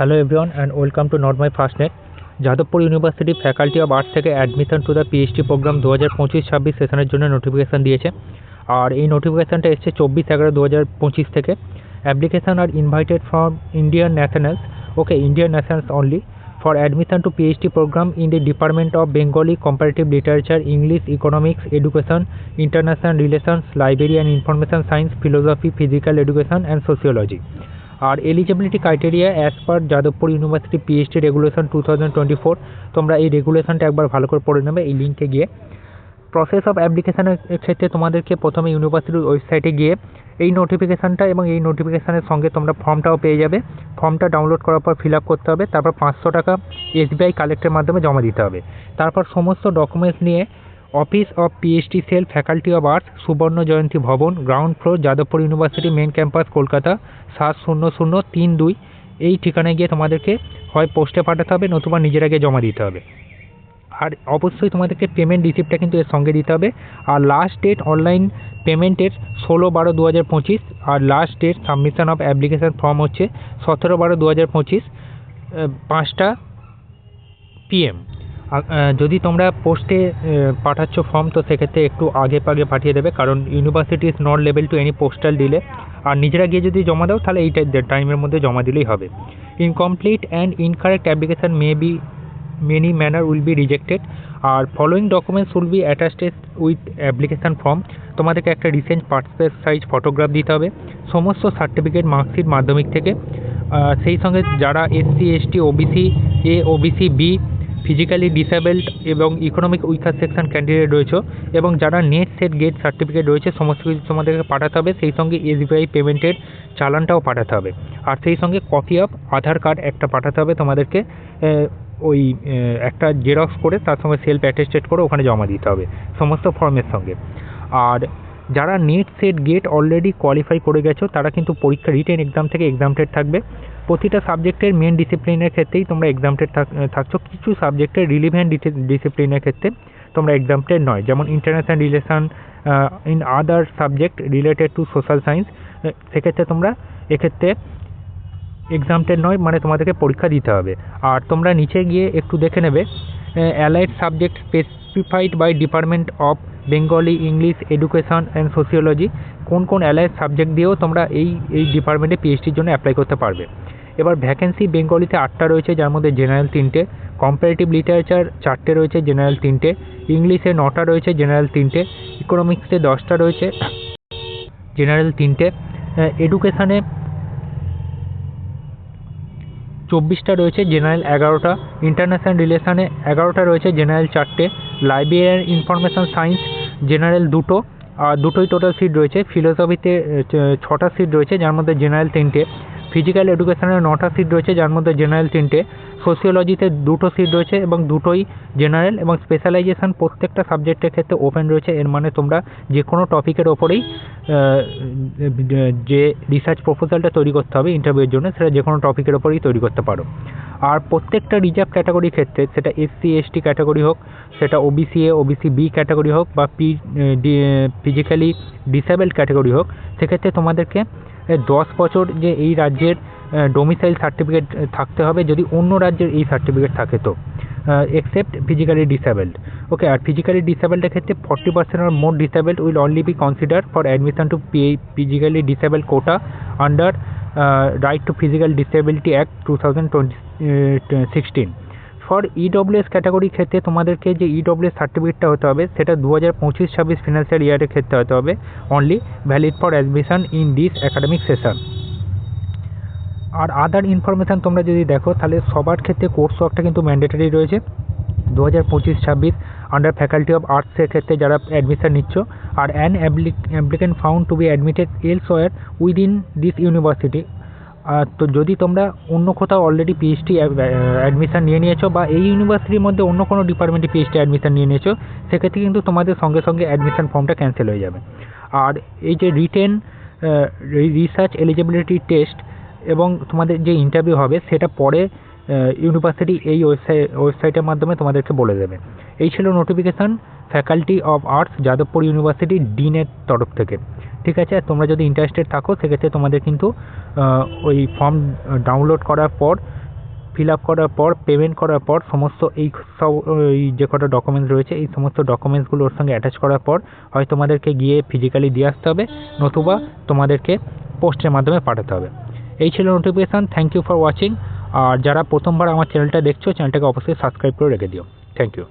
Hello everyone and welcome to not my first net Jadavpur university faculty of arts থেকে admission to the PhD programme দু হাজার পঁচিশ ছাব্বিশ সেশনের জন্য নোটিফিকেশান দিয়েছে। আর এই নোটিফিকেশানটা এসছে চব্বিশ এগারো দু হাজার পঁচিশ থেকে। Application are invited from Indian nationals okay Indian nationals only for admission to PhD programme in the department of Bengali comparative literature English economics education international relations library and information science philosophy physical education and sociology are eligibility criteria as per Jadavpur university PhD regulation two thousand twenty four তোমরা এই রেগুলেশনটা একবার ভালো করে পড়ে নেবে এই লিঙ্কে গিয়ে। প্রসেস অফ অ্যাপ্লিকেশনের ক্ষেত্রে তোমাদেরকে প্রথমে ইউনিভার্সিটির ওয়েবসাইটে গিয়ে এই নোটিফিকেশানটা এবং এই নোটিফিকেশানের সঙ্গে তোমরা ফর্মটাও পেয়ে যাবে। ফর্মটা ডাউনলোড করার পর ফিল আপ করতে হবে, তারপর পাঁচশো টাকা এসবিআই কালেক্টের মাধ্যমে জমা দিতে হবে। তারপর সমস্ত ডকুমেন্টস নিয়ে office of PhD cell faculty of arts, Subarna Jayanti Bhavan, ground floor, Jadavpur university main campus, Kolkata, সাত শূন্য শূন্য তিন দুই। এই ঠিকানায় গিয়ে তোমাদেরকে হয় পোস্টে পাঠাতে হবে, নতুবা নিজের আগে জমা দিতে হবে। আর অবশ্যই তোমাদেরকে পেমেন্ট রিসিপ্টটা কিন্তু এর সঙ্গে দিতে হবে। আর লাস্ট ডেট অনলাইন পেমেন্টের ষোলো বারো দু হাজার পঁচিশ, আর last date submission of application form হচ্ছে সতেরো বারো দু হাজার পঁচিশ পাঁচটা পিএম যদি তোমরা পোস্টে পাঠাচ্ছ ফর্ম তো সেক্ষেত্রে একটু আগে পাগে পাঠিয়ে দেবে, কারণ university is not level to any postal delay আর নিজেরা গিয়ে যদি জমা দাও, তাহলে এই টাইমের মধ্যে জমা দিলেই হবে। Incomplete and incorrect application may be many manner will be rejected R following documents will be attached with application form তোমাদেরকে একটা রিসেন্ট পাসপোর্ট সাইজ ফটোগ্রাফ দিতে হবে। সমস্ত সার্টিফিকেট মার্কশিট মাধ্যমিক থেকে। সেই সঙ্গে যারা SC ST OBC A OBC B physically disabled এবং ইকোনমিক উইকার সেকশন ক্যান্ডিডেট রয়েছে এবং যারা নেট সেট গেট সার্টিফিকেট রয়েছে, সমস্ত কিছু তোমাদেরকে পাঠাতে হবে। সেই সঙ্গে এসবিআই পেমেন্টের চালানটাও পাঠাতে হবে। আর সেই সঙ্গে কপি অফ আধার কার্ড একটা পাঠাতে হবে তোমাদেরকে। ওই একটা জেরক্স করে, তার সঙ্গে সেলফ অ্যাটেস্টেড করে ওখানে জমা দিতে হবে। সমস্ত ফর্মের সঙ্গে। আর যারা NET SET GATE already qualify করে গেছো, তারা কিন্তু পরীক্ষা রিটেন এক্সাম থেকে এক্সামটেড থাকবে। প্রতিটা সাবজেক্টের মেন ডিসিপ্লিনের ক্ষেত্রেই তোমরা এক্সামটেড থাকছো। কিছু সাবজেক্টের রিলিভেন্ট ডিসিপ্লিনের ক্ষেত্রে তোমরা এক্সামটেড নয়। যেমন international relation in other subject related to social science সেক্ষেত্রে তোমরা এক্ষেত্রে এক্সামটেড নয় মানে তোমাদেরকে পরীক্ষা দিতে হবে। আর তোমরা নিচে গিয়ে একটু দেখে নেবে allied subject specified by department of Bengali English education and sociology কোন কোন অ্যালাইড সাবজেক্ট দিয়েও তোমরা এই এই ডিপার্টমেন্টে পিএইচডির জন্য অ্যাপ্লাই করতে পারবে। এবার ভ্যাকেন্সি বেঙ্গলিতে আটটা রয়েছে, যার মধ্যে জেনারেল তিনটে কম্পারেটিভ লিটারেচার চারটে রয়েছে জেনারেল তিনটে ইংলিশে নটা রয়েছে জেনারেল তিনটে ইকোনমিক্সে দশটা রয়েছে জেনারেল তিনটে এডুকেশানে চব্বিশটা রয়েছে জেনারেল এগারোটা ইন্টারন্যাশনাল রিলেশানে এগারোটা রয়েছে জেনারেল চারটে library and information science general দুটো, আর দুটোই টোটাল সিট রয়েছে। ফিলোসফিতে ছটা সিট রয়েছে, যার মধ্যে জেনারেল তিনটে। ফিজিক্যাল এডুকেশনে নটা সিট রয়েছে, যার মধ্যে জেনারেল তিনটে। সোসিওলজিতে দুটো সিট রয়েছে এবং দুটোই জেনারেল এবং স্পেশালাইজেশান প্রত্যেকটা সাবজেক্টের ক্ষেত্রে ওপেন রয়েছে। এর মানে তোমরা যে কোনো টপিকের ওপরেই যে রিসার্চ প্রপোজালটা তৈরি করতে হবে ইন্টারভিউয়ের জন্য, সেটা যে কোনো টপিকের ওপরেই তৈরি করতে পারো। আর প্রত্যেকটা রিজার্ভ ক্যাটাগরির ক্ষেত্রে, সেটা এসসি এসটি ক্যাটাগরি হোক, সেটা OBC A OBC B category হোক, বা পি ফিজিক্যালি ডিসেবলড ক্যাটাগরি হোক, সেক্ষেত্রে তোমাদেরকে দশ বছর যে এই রাজ্যের ডোমিসাইল সার্টিফিকেট থাকতে হবে যদি অন্য রাজ্যের এই সার্টিফিকেট থাকে তো। এক্সেপ্ট ফিজিক্যালি ডিসেবলড ওকে আর ফিজিক্যালি ডিসেবলডের ক্ষেত্রে forty percent or more disabled will only be consider for admission to P physically disable quota under right to physical disability act two thousand twenty sixteen for EWS ক্যাটাগরির ক্ষেত্রে তোমাদেরকে যে EWS সার্টিফিকেটটা হতে হবে, সেটা দু হাজার পঁচিশ ছাব্বিশ ফিনান্সিয়াল ইয়ারের ক্ষেত্রে হতে হবে। Only valid for admission in this academic session R other information তোমরা যদি দেখো, তাহলে সবার ক্ষেত্রে কোর্স ওয়ার্কটা কিন্তু ম্যান্ডেটারি রয়েছে। দু হাজার পঁচিশ ছাব্বিশ আন্ডার ফ্যাকাল্টি অফ আর্টসের ক্ষেত্রে যারা অ্যাডমিশন নিচ্ছ, আর an applicant found to be admitted elsewhere within this university তো যদি তোমরা অন্য কোথাও অলরেডি পিএইচডি অ্যাডমিশান নিয়ে নিয়েছো বা এই ইউনিভার্সিটির মধ্যে অন্য কোনো ডিপার্টমেন্টে পিএইচডি অ্যাডমিশান নিয়ে নিয়েছো, সেক্ষেত্রে কিন্তু তোমাদের সঙ্গে সঙ্গে অ্যাডমিশান ফর্মটা ক্যান্সেল হয়ে যাবে। আর এই যে রিটেন রিসার্চ এলিজিবিলিটি টেস্ট এবং তোমাদের যে ইন্টারভিউ হবে, সেটা পরে ইউনিভার্সিটি এই ওয়েবসাইট ওয়েবসাইটের মাধ্যমে তোমাদেরকে বলে দেবে। এই ছিল notification faculty of arts Jadavpur university ডিনের তরফ থেকে। ঠিক আছে তোমরা যদি ইন্টারেস্টেড থাকো, সেক্ষেত্রে তোমাদের কিন্তু ওই ফর্ম ডাউনলোড করার পর ফিল আপ করার পর পেমেন্ট করার পর, সমস্ত এই সব যে কটা ডকুমেন্টস রয়েছে, এই সমস্ত ডকুমেন্টসগুলো ওর সঙ্গে অ্যাটাচ করার পর, হয় তোমাদেরকে গিয়ে ফিজিক্যালি দিয়ে আসতে হবে, নতুবা তোমাদেরকে পোস্টের মাধ্যমে পাঠাতে হবে। এই ছিল notification thank you for watching আর যারা প্রথমবার আমার চ্যানেলটা দেখছ চ্যানেলটাকে অবশ্যই সাবস্ক্রাইব করে রেখে দিও। Thank you